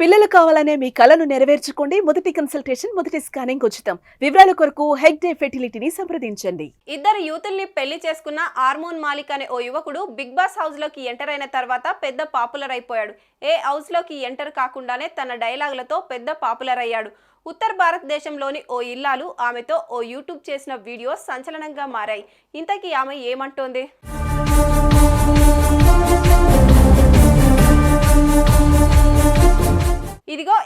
పిల్లలు కావాలనే మీ కలను నెరవేర్చుకోండి. మొదటి కన్సల్టేషన్ మొదటి స్కానింగ్ ఉచితం. వివరాల కొరకు హెగ్ డే ఫెర్టిలిటీని సంప్రదించండి. ఇద్దరు యూతుల్ని పెళ్ళి చేసుకున్న హార్మోన్ మాలిక్ అనే ఓ యువకుడు బిగ్ బాస్ హౌస్లోకి ఎంటర్ అయిన తర్వాత పెద్ద పాపులర్ అయిపోయాడు ఏ హౌస్లోకి ఎంటర్ కాకుండానే తన డైలాగులతో పెద్ద పాపులర్ అయ్యాడు ఉత్తర భారతదేశంలోని ఓ ఇల్లాలు ఆమెతో ఓ యూట్యూబ్ చేసిన వీడియోస్ సంచలనంగా మారాయి. ఇంతకీ ఆమె ఏమంటోంది?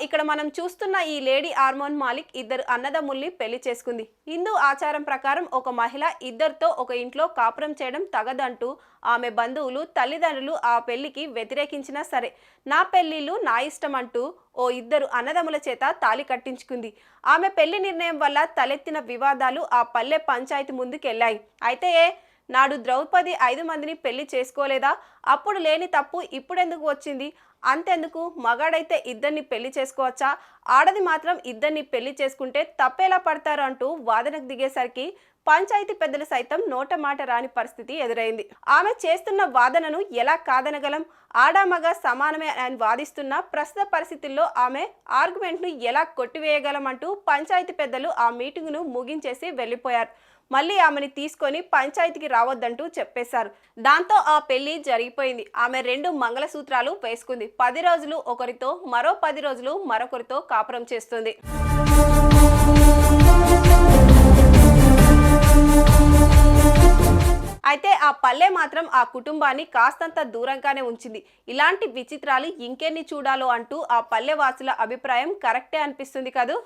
ఇక్కడ మనం చూస్తున్న ఈ లేడీ హార్మోన్ మాలిక్ ఇద్దరు అన్నదమ్ముల్ని పెళ్ళి చేసుకుంది. హిందూ ఆచారం ప్రకారం ఒక మహిళ ఇద్దరితో ఒక ఇంట్లో కాపురం చేయడం తగదంటూ ఆమె బంధువులు తల్లిదండ్రులు ఆ పెళ్ళికి వ్యతిరేకించినా సరే నా పెళ్ళిళ్ళు నా ఇష్టం అంటూ ఓ ఇద్దరు అన్నదమ్ముల చేత తాళి కట్టించుకుంది. ఆమె పెళ్ళి నిర్ణయం వల్ల తలెత్తిన వివాదాలు ఆ పల్లె పంచాయతీ ముందుకెళ్ళాయి అయితే నాడు ద్రౌపది ఐదు మందిని పెళ్ళి చేసుకోలేదా? అప్పుడు లేని తప్పు ఇప్పుడెందుకు వచ్చింది? అంతెందుకు? మగాడైతే ఇద్దరిని పెళ్ళి చేసుకోవచ్చా? ఆడది మాత్రం ఇద్దరిని పెళ్ళి చేసుకుంటే తప్పేలా పడతారు అంటూ వాదనకు దిగేసరికి పంచాయతీ పెద్దలు సైతం నోట మాట రాని పరిస్థితి ఎదురైంది. ఆమె చేస్తున్న వాదనను ఎలా కాదనగలం? ఆడామగ సమానమే అని వాదిస్తున్న ప్రస్తుత పరిస్థితుల్లో ఆమె ఆర్గ్యుమెంట్ను ఎలా కొట్టివేయగలం అంటూ పంచాయతీ పెద్దలు ఆ మీటింగ్ను ముగించేసి వెళ్ళిపోయారు. మళ్ళీ ఆమెని తీసుకొని పంచాయతీకి రావద్దంటూ చెప్పేశారు. దాంతో ఆ పెళ్ళి జరిగిపోయింది. ఆమె రెండు మంగళసూత్రాలు వేసుకుంది. పది రోజులు ఒకరితో మరో పది రోజులు మరొకరితో కాపురం చేస్తుంది. ఆ పల్లె మాత్రం ఆ కుటుంబాన్ని కాస్తంత దూరంగానే ఉంచింది. ఇలాంటి విచిత్రాలు ఇంకెన్ని చూడాలో అంటూ ఆ పల్లె వాసుల అభిప్రాయం కరెక్టే అనిపిస్తుంది కదూ?